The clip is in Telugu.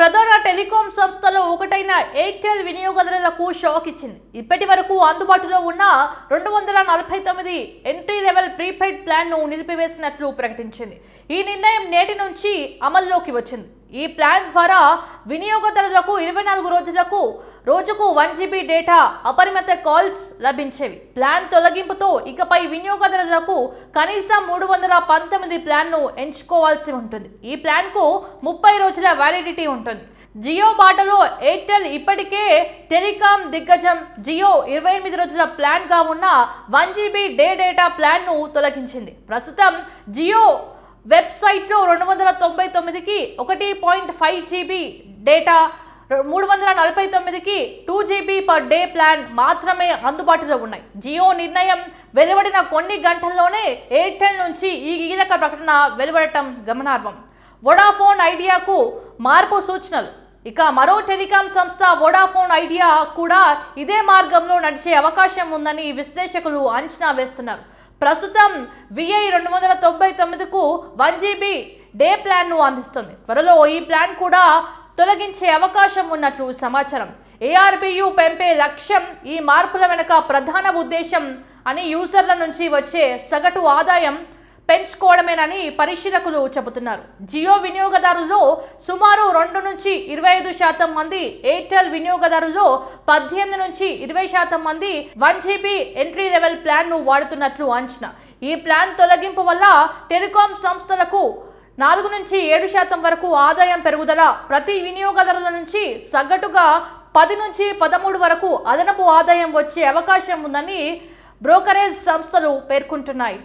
ప్రధాన టెలికాం సంస్థలో ఒకటైన ఎయిర్టెల్ వినియోగదారులకు షాక్ ఇచ్చింది. ఇప్పటి వరకు అందుబాటులో ఉన్న రెండు వందల నలభై తొమ్మిది ఎంట్రీ లెవెల్ ప్రీపెయిడ్ ప్లాన్ను నిలిపివేసినట్లు ప్రకటించింది. ఈ నిర్ణయం నేటి నుంచి అమల్లోకి వచ్చింది. ఈ ప్లాన్ ద్వారా వినియోగదారులకు ఇరవై నాలుగు రోజులకు రోజుకు వన్ జీబీ డేటా అపరిమిత కాల్స్ లభించేవి. ప్లాన్ తొలగింపుతో ఇకపై వినియోగదారులకు కనీసం మూడు వందల పంతొమ్మిది ప్లాన్ను ఎంచుకోవాల్సి ఉంటుంది. ఈ ప్లాన్కు ముప్పై రోజుల వ్యాలిడిటీ ఉంటుంది. జియో బాటలో ఎయిర్టెల్ ఇప్పటికే టెలికాం దిగ్గజం. జియో ఇరవై ఎనిమిది రోజుల ప్లాన్గా ఉన్న వన్ జీబీ డే డేటా ప్లాన్ను తొలగించింది. ప్రస్తుతం జియో వెబ్సైట్లో రెండు వందల తొంభై తొమ్మిదికి ఒకటి పాయింట్ ఫైవ్ జీబీ డేటా మూడు వందల నలభై తొమ్మిదికి two GB per day plan మాత్రమే అందుబాటులో ఉన్నాయి. జియో నిర్ణయం వెలువడిన కొన్ని గంటల్లోనే ఎయిర్టెల్ నుంచి ఈ కీలక ప్రకటన వెలువడటం గమనార్హం. వొడాఫోన్ ఐడియాకు మార్పు సూచనలు. ఇక మరో టెలికాం సంస్థ వోడాఫోన్ ఐడియా కూడా ఇదే మార్గంలో నడిచే అవకాశం ఉందని విశ్లేషకులు అంచనా వేస్తున్నారు. ప్రస్తుతం విఐ రెండు వందల తొంభై తొమ్మిదికు వన్ జీబీ డే ప్లాన్ను అందిస్తుంది. త్వరలో ఈ ప్లాన్ కూడా తొలగించే అవకాశం ఉన్నట్లు సమాచారం. ఏఆర్బియు పెంపే లక్ష్యం ఈ మార్పుల వెనుక ప్రధాన ఉద్దేశం అని యూజర్ల నుంచి వచ్చే సగటు ఆదాయం పెంచుకోవడమేనని పరిశీలకులు చెబుతున్నారు. జియో వినియోగదారుల్లో సుమారు రెండు నుంచి ఇరవై ఐదు శాతం మంది ఎయిర్టెల్ వినియోగదారుల్లో పద్దెనిమిది నుంచి ఇరవై శాతం మంది వన్ జీబీ ఎంట్రీ లెవెల్ ప్లాన్ను వాడుతున్నట్లు అంచనా. ఈ ప్లాన్ తొలగింపు వల్ల టెలికాం సంస్థలకు నాలుగు నుంచి ఏడు శాతం వరకు ఆదాయం పెరుగుదల. ప్రతి వినియోగదారుల నుంచి సగటుగా పది నుంచి పదమూడు వరకు అదనపు ఆదాయం వచ్చే అవకాశం ఉందని బ్రోకరేజ్ సంస్థలు పేర్కొంటున్నాయి.